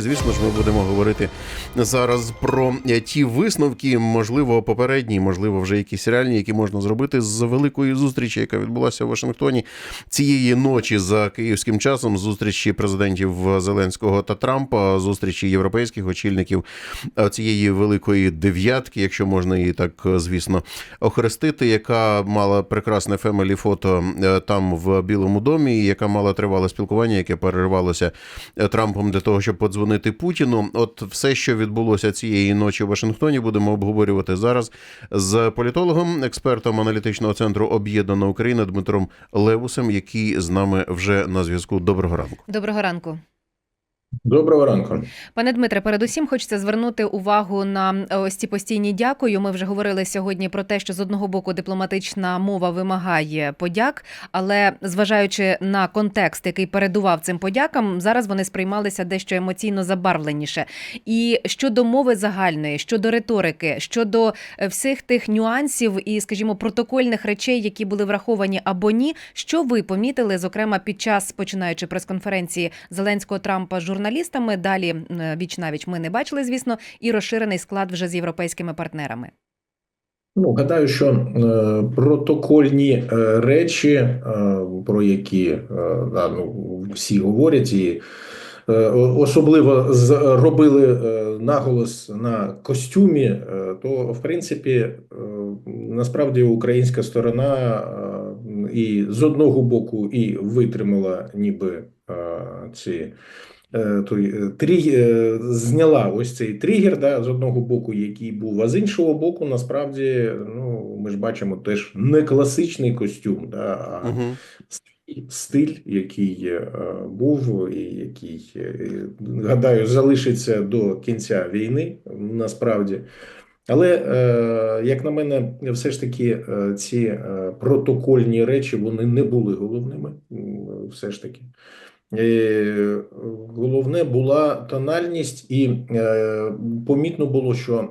Звісно ж, ми будемо говорити зараз про е, ті висновки, можливо, попередні, можливо, вже якісь реальні, які можна зробити з великої зустрічі, яка відбулася в Вашингтоні цієї ночі за київським часом. Зустрічі президентів Зеленського та Трампа, зустрічі європейських очільників е, цієї великої дев'ятки, якщо можна її так, е, звісно, охрестити, яка мала прекрасне фемелі фото там в Білому домі, яка мала тривале спілкування, яке переривалося е, Трампом для того, щоб подзвонити Путіну. От все, що відбулося цієї ночі в Вашингтоні, будемо обговорювати зараз з політологом, експертом аналітичного центру Об'єднана Україна Дмитром Левусем, який з нами вже на зв'язку. Доброго ранку. Доброго ранку. Доброго ранку. Пане Дмитре, передусім хочеться звернути увагу на е, ось ці постійні дякую. Ми вже говорили сьогодні про те, що з одного боку дипломатична мова вимагає подяк, але зважаючи на контекст, який передував цим подякам, зараз вони сприймалися дещо емоційно забарвленіше. І щодо мови загальної, щодо риторики, щодо е, всіх тих нюансів і, скажімо, протокольних речей, які були враховані або ні, що ви помітили, зокрема під час починаючи прес-конференції Зеленського Трампа з журналістами. Далі віч навіч ми не бачили, звісно, і розширений склад вже з європейськими партнерами. Ну, гадаю, що е, протокольні е, речі, е, про які е, да, ну, всі говорять, і е, особливо з, робили е, наголос на костюмі, е, то в принципі е, насправді українська сторона е, і з одного боку і витримала ніби е, ці. Е, Той е, трі, е, зняла ось цей тригер, да, з одного боку, який був, а з іншого боку, насправді, ну ми ж бачимо теж не класичний костюм, да, а Угу. стиль, який був, і який, гадаю, залишиться до кінця війни, насправді. Але, як на мене, все ж таки ці протокольні речі вони не були головними. Все ж таки. Е, Головне була тональність, і е, помітно було, що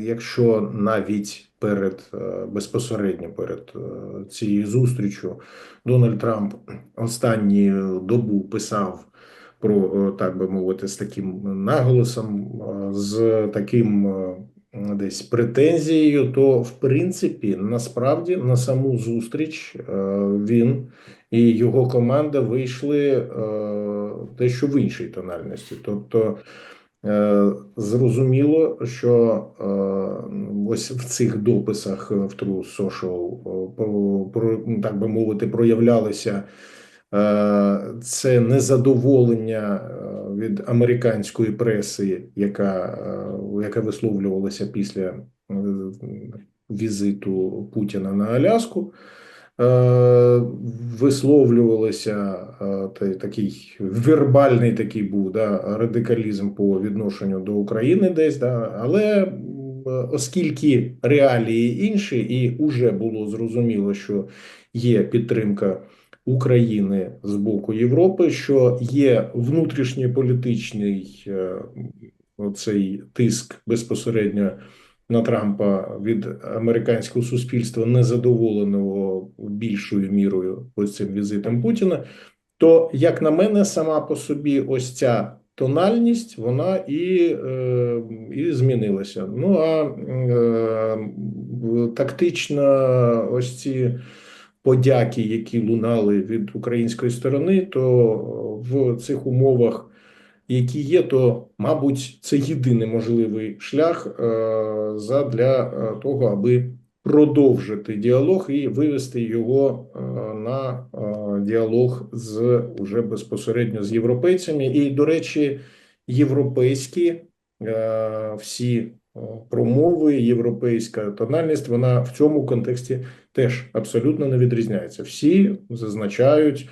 якщо навіть перед е, безпосередньо перед цією зустрічю Дональд Трамп останню добу писав про так би мовити, з таким наголосом, з таким десь претензією, то в принципі насправді на саму зустріч він і його команда вийшли е, дещо в іншій тональності. Тобто е, зрозуміло, що е, ось в цих дописах в True Social, е, про, так би мовити, проявлялися е, це незадоволення е, від американської преси, яка, е, яка висловлювалася після е, візиту Путіна на Аляску. Е, Висловлювалося е, такий вербальний такий був да, радикалізм по відношенню до України десь, да, але оскільки реалії інші, і вже було зрозуміло, що є підтримка України з боку Європи, що є внутрішньополітичний е, оцей тиск безпосередньо на Трампа від американського суспільства, незадоволеного більшою мірою ось цим візитом Путіна, то, як на мене, сама по собі ось ця тональність, вона і, е, і змінилася. Ну а е, тактично ось ці подяки, які лунали від української сторони, то в цих умовах які є, то, мабуть, це єдиний можливий шлях е, задля е, того, аби продовжити діалог і вивести його е, на діалог з уже безпосередньо з європейцями. І, до речі, європейські всі промови, європейська тональність, вона в цьому контексті теж абсолютно не відрізняється. Всі зазначають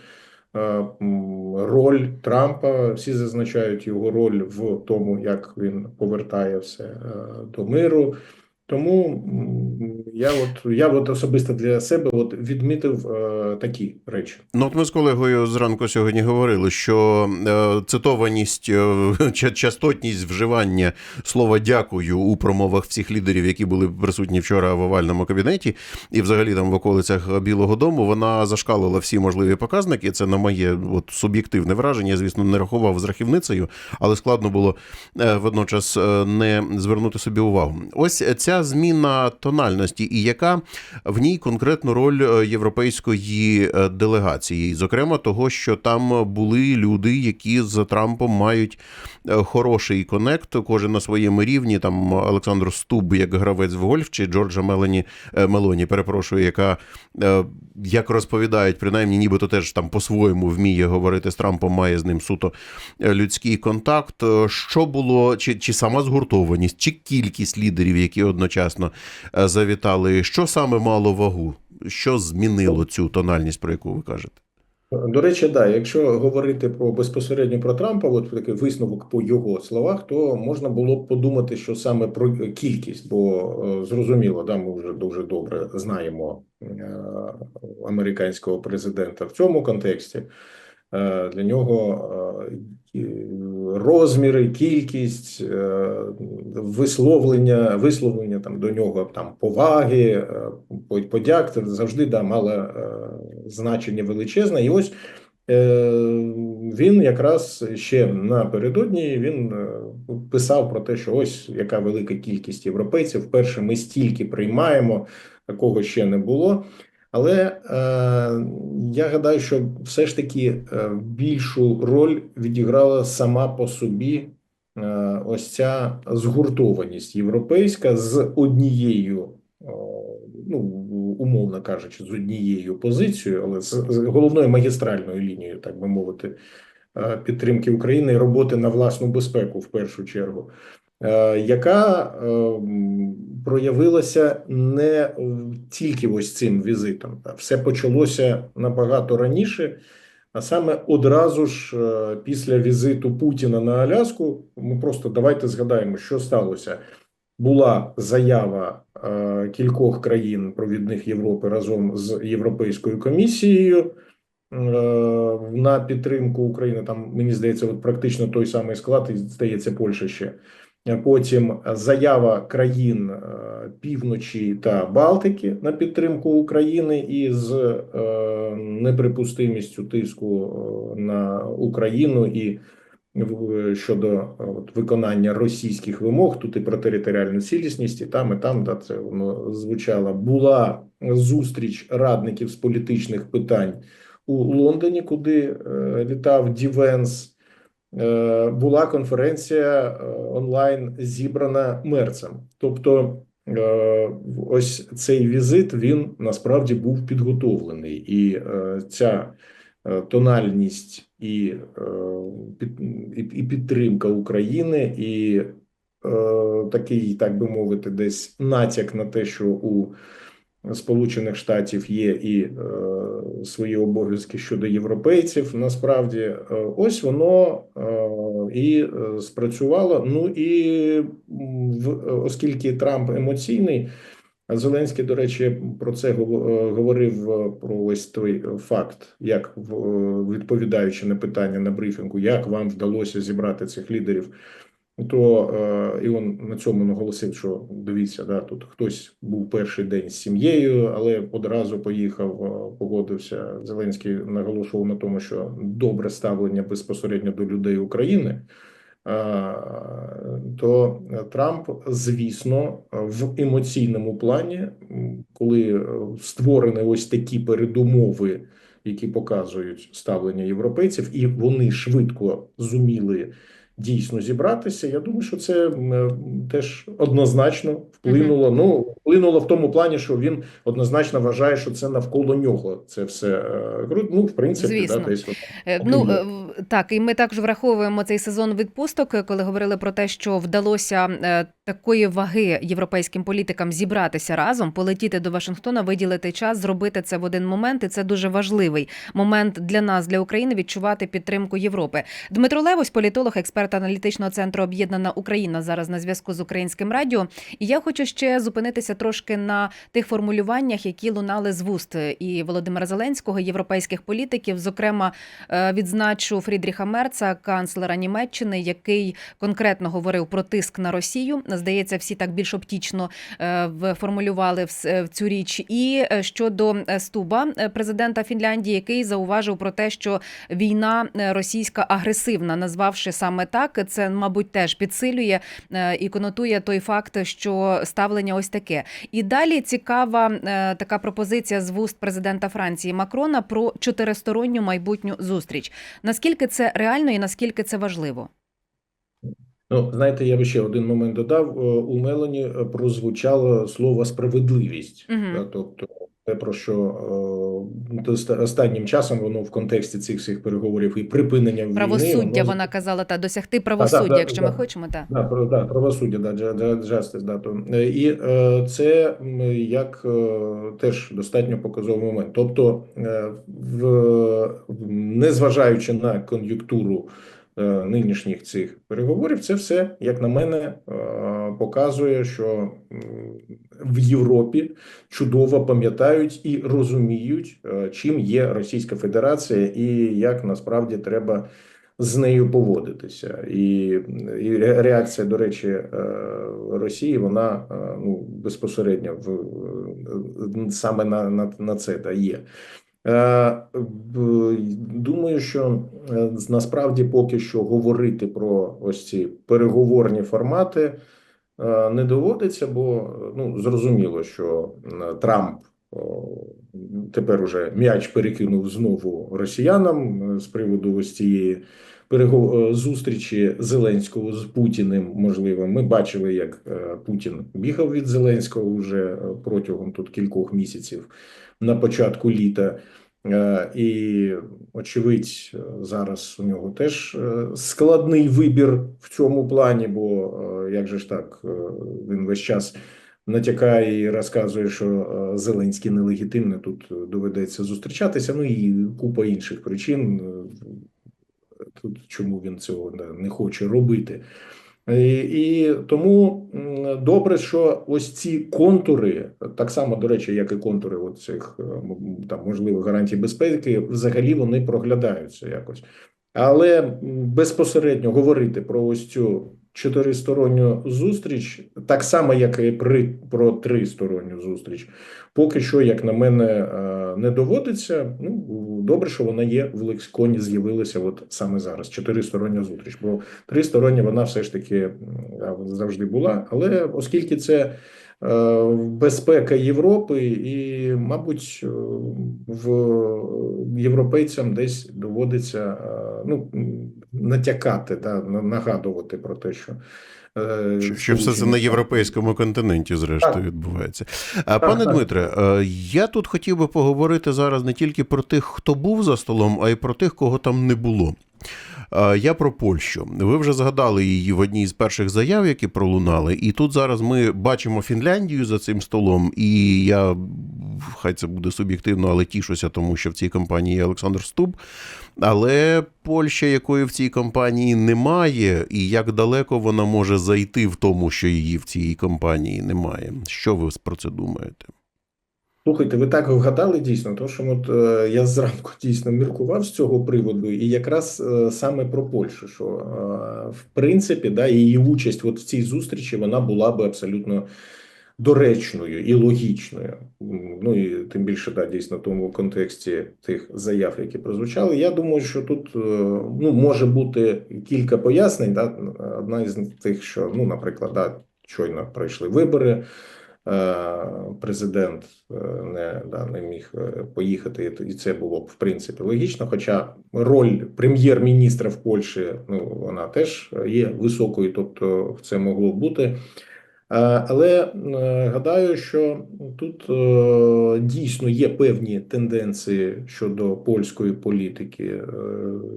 роль Трампа, всі зазначають його роль в тому, як він повертає все е, до миру, Тому я от я от особисто для себе от відмітив е, такі речі. Ну, от ми з колегою зранку сьогодні говорили, що е, цитованість, е, частотність вживання слова дякую у промовах всіх лідерів, які були присутні вчора в овальному кабінеті, і взагалі там в околицях Білого Дому, вона зашкалила всі можливі показники. Це на моє от, суб'єктивне враження. Звісно, не рахував з рахівницею, але складно було е, водночас е, не звернути собі увагу. Ось ця зміна тональності, і яка в ній конкретно роль е, європейської е, делегації, зокрема того, що там були люди, які з Трампом мають е, хороший конект, кожен на своєму рівні. Там Олександр Стуб як гравець в гольф, чи Джорджа Мелані Мелоні, перепрошую, яка як розповідають, принаймні, нібито теж там по-своєму вміє говорити з Трампом, має з ним суто людський контакт. Що було, чи, чи сама згуртованість, чи кількість лідерів, які одночасно е, завітали, що саме мало вагу? Що змінило цю тональність, про яку ви кажете? До речі, да, якщо говорити про безпосередньо про Трампа, от такий висновок по його словах, то можна було б подумати, що саме про кількість, бо е, зрозуміло, да, ми вже дуже добре знаємо е, американського президента в цьому контексті. Е, Для нього е, розміри, кількість, е, висловлення, висловлення там до нього там поваги, е, подяк це завжди да, мало е, значення величезне. І ось він якраз ще напередодні він писав про те, що ось яка велика кількість європейців. Вперше ми стільки приймаємо, такого ще не було. Але е, я гадаю, що все ж таки е, більшу роль відіграла сама по собі е, ось ця згуртованість європейська з однією, е, ну умовно кажучи, з однією позицією, але з, з головною магістральною лінією, так би мовити, е, підтримки України і роботи на власну безпеку в першу чергу. Е, Яка е, проявилася не тільки ось цим візитом, все почалося набагато раніше, а саме одразу ж е, після візиту Путіна на Аляску. Ми просто давайте згадаємо, що сталося. Була заява кількох країн провідних Європи разом з Європейською комісією на підтримку України. Там мені здається, от практично той самий склад, і здається, Польща ще. Потім заява країн е, півночі та Балтики на підтримку України із е, неприпустимістю тиску е, на Україну і щодо виконання російських вимог. Тут і про територіальну цілісність, і там, і там, да, це воно звучало. Була зустріч радників з політичних питань у Лондоні, куди літав Ді Венс. Е, була конференція е, онлайн зібрана мерцем. Тобто, е, ось цей візит він насправді був підготовлений, і е, ця е, тональність і, е, і, підтримка України, і е, такий, так би мовити, десь натяк на те, що у Сполучених Штатів є і е, свої обов'язки щодо європейців. Насправді, е, ось воно е, і е, спрацювало. Ну і в, оскільки Трамп емоційний, Зеленський, до речі, про це е, говорив е, про ось той факт, як в- е, відповідаючи на питання на брифінгу, як вам вдалося зібрати цих лідерів. То е, і він на цьому наголосив, що дивіться, да, тут хтось був перший день з сім'єю, але одразу поїхав, е, погодився. Зеленський наголошував на тому, що добре ставлення безпосередньо до людей України. Е, То Трамп, звісно, в емоційному плані, коли створені ось такі передумови, які показують ставлення європейців, і вони швидко зуміли дійсно зібратися. Я думаю, що це е, теж однозначно вплинуло. Ну вплинуло в тому плані, що він однозначно вважає, що це навколо нього. Це все е, ну, в принципі, Звісно. да, десь от. Е, Ну так, і ми також враховуємо цей сезон відпусток, коли говорили про те, що вдалося такої ваги європейським політикам зібратися разом, полетіти до Вашингтона, виділити час, зробити це в один момент. І це дуже важливий момент для нас, для України, відчувати підтримку Європи. Дмитро Левось, політолог, експерт експерт аналітичного центру Об'єднана Україна зараз на зв'язку з українським радіо. І я хочу ще зупинитися трошки на тих формулюваннях, які лунали з вуст і Володимира Зеленського, і європейських політиків. Зокрема, е, відзначу Фрідріха Мерца, канцлера Німеччини, який конкретно говорив про тиск на Росію. Здається, всі так більш оптічно е, формулювали е, в цю річ. І е, щодо е, Стуба, е, президента Фінляндії, який зауважив про те, що війна е, російська агресивна, назвавши саме так, це мабуть теж підсилює е, і конотує той факт, що ставлення ось таке. І далі цікава е, така пропозиція з вуст президента Франції Макрона про чотиристоронню майбутню зустріч. Наскільки це реально і наскільки це важливо? Ну, знаєте, я би ще один момент додав. Е, У Мелані прозвучало слово справедливість. Да, Тобто, те, про що е, останнім часом воно в контексті цих всіх переговорів і припинення війни. Правосуддя воно- вона казала та досягти правосуддя, да, якщо да. ми хочемо, так. Да, про да, правосуддя, да, justice, да, то. Е, І е, це як е, теж достатньо показовий момент. Тобто, е, в, незважаючи на кон'юнктуру нинішніх цих переговорів, це все, як на мене, е, показує, що в Європі чудово пам'ятають і розуміють, е, чим є Російська Федерація і як насправді треба з нею поводитися. І, і реакція, до речі, е, Росії, вона е, ну, безпосередньо в, е, саме на, на, на це дає. Е, Думаю, що е, насправді поки що говорити про ось ці переговорні формати е, не доводиться, бо ну, зрозуміло, що Трамп тепер уже м'яч перекинув знову росіянам з приводу ось цієї зустрічі Зеленського з Путіним. Можливо, ми бачили, як е, Путін бігав від Зеленського вже е, протягом тут кількох місяців на початку літа. Е, І, очевидь, е, зараз у нього теж е, складний вибір в цьому плані, бо е, як же ж так, е, він весь час натякає і розказує, що е, Зеленський нелегітимний, тут е, доведеться зустрічатися. Ну і купа інших причин, е, тут чому він цього не- хоче робити. І, і тому добре, що ось ці контури, так само, до речі, як і контури цих е, там можливих гарантій безпеки, взагалі вони проглядаються якось. Але безпосередньо говорити про ось цю чотиристоронню зустріч, так само, як і при про тристоронню зустріч, поки що, як на мене, е, не доводиться. Ну добре, що вона є в лексиконі, з'явилася от саме зараз. Чотиристороння зустріч. Бо тристороння вона все ж таки завжди була. Але оскільки це безпека Європи, і, мабуть, е, в європейцям десь доводиться е, ну, натякати, да, нагадувати про те, що. е, Що, що все це на європейському континенті, зрештою, Так. відбувається. А пане так. Дмитре, е, я тут хотів би поговорити зараз не тільки про тих, хто був за столом, а й про тих, кого там не було. Е, Я про Польщу. Ви вже згадали її в одній з перших заяв, які пролунали. І тут зараз ми бачимо Фінляндію за цим столом. І я хай це буде суб'єктивно, але тішуся, тому що в цій компанії є Олександр Стуб. Але Польща, якої в цій компанії немає, і як далеко вона може зайти в тому, що її в цій компанії немає. Що ви про це думаєте? Слухайте, ви так вгадали дійсно, тому що от е, я зранку дійсно міркував з цього приводу, і якраз е, саме про Польщу, що е, в принципі, да, її участь от в цій зустрічі вона була би абсолютно доречною і логічною. Ну і тим більше, да, дійсно, в тому контексті тих заяв, які прозвучали. Я думаю, що тут е, ну, може бути кілька пояснень. Да? Одна із тих, що, ну, наприклад, да, щойно пройшли вибори. Е, Президент е, не, да, не міг е, поїхати, і це було б в принципі логічно. Хоча роль прем'єр-міністра в Польщі ну вона теж є високою, тобто це могло бути. Але гадаю, що тут дійсно є певні тенденції щодо польської політики,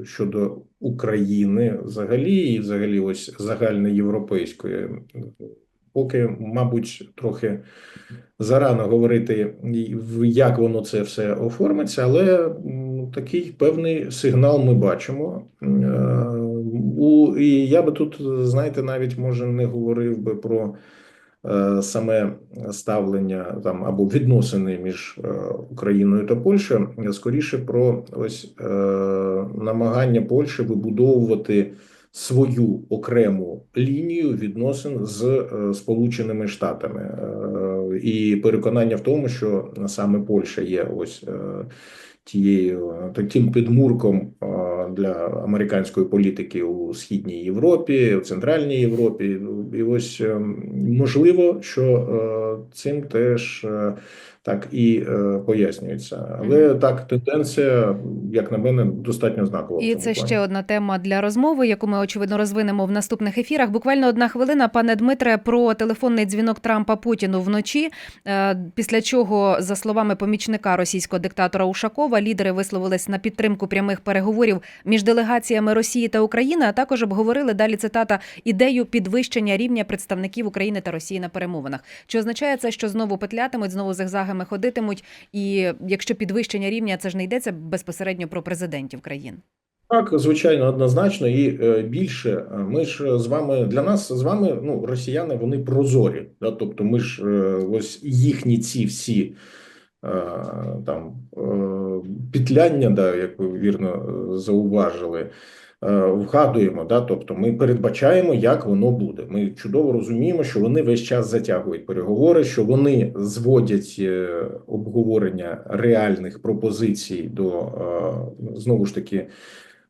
щодо України взагалі, і взагалі ось загальноєвропейської. Поки, мабуть, трохи зарано говорити, як воно це все оформиться, але такий певний сигнал ми бачимо. Е, і я би тут, знаєте, навіть може не говорив би про е, саме ставлення там або відносини між е, Україною та Польщею, скоріше про ось намагання Польщі вибудовувати свою окрему лінію відносин з е, Сполученими Штатами, Е, і переконання в тому, що саме Польща є ось е, тією таким підмурком для американської політики у східній Європі, у Центральній Європі. І ось е, можливо, що цим теж так і е, пояснюється. Але так, тенденція, як на мене, достатньо знакова. І це плані. ще одна тема для розмови, яку ми очевидно розвинемо в наступних ефірах. Буквально одна хвилина, пане Дмитре, про телефонний дзвінок Трампа Путіну вночі. Е, Після чого, за словами помічника російського диктатора Ушакова, лідери висловились на підтримку прямих переговорів між делегаціями Росії та України, а також обговорили далі цитата ідею підвищення рівня представників України та Росії на перемовинах. Чи означає це, що знову петлятимуть, знову зигзагами ходитимуть? І якщо підвищення рівня, це ж не йдеться безпосередньо про президентів країн. Так, звичайно, однозначно, і е, більше е, ми ж з вами для нас з вами, ну, росіяни, вони прозорі. Да? Тобто, ми ж е, ось їхні ці всі там петляння, да, як ви вірно зауважили, вгадуємо. Да? Тобто, ми передбачаємо, як воно буде. Ми чудово розуміємо, що вони весь час затягують переговори, що вони зводять е, обговорення реальних пропозицій до е, знову ж таки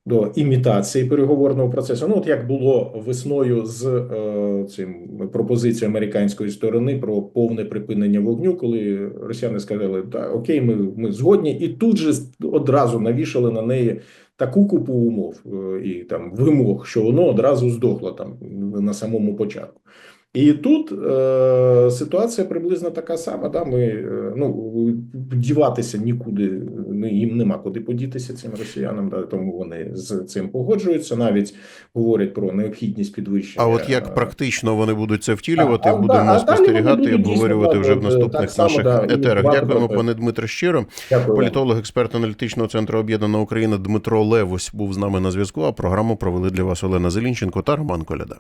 до імітації переговорного процесу. Ну, от як було весною з е, цим пропозицією американської сторони про повне припинення вогню, коли росіяни сказали, так, окей, ми, ми згодні, і тут же одразу навішали на неї таку купу умов е, і там вимог, що воно одразу здохло там на самому початку. І тут е, ситуація приблизно така сама. Да? Ми е, ну діватися нікуди їм нема куди подітися цим росіянам, да? тому вони з цим погоджуються. Навіть говорять про необхідність підвищення. А от як е, практично вони будуть це втілювати, А, будемо а спостерігати і обговорювати вже в наступних так само, наших да, етерах. Дякуємо, пане Дмитре, щиро. Дякую. Політолог, експерт аналітичного центру Об'єднана Україна Дмитро Левось був з нами на зв'язку. А програму провели для вас Олена Зелінченко та Роман Коляда.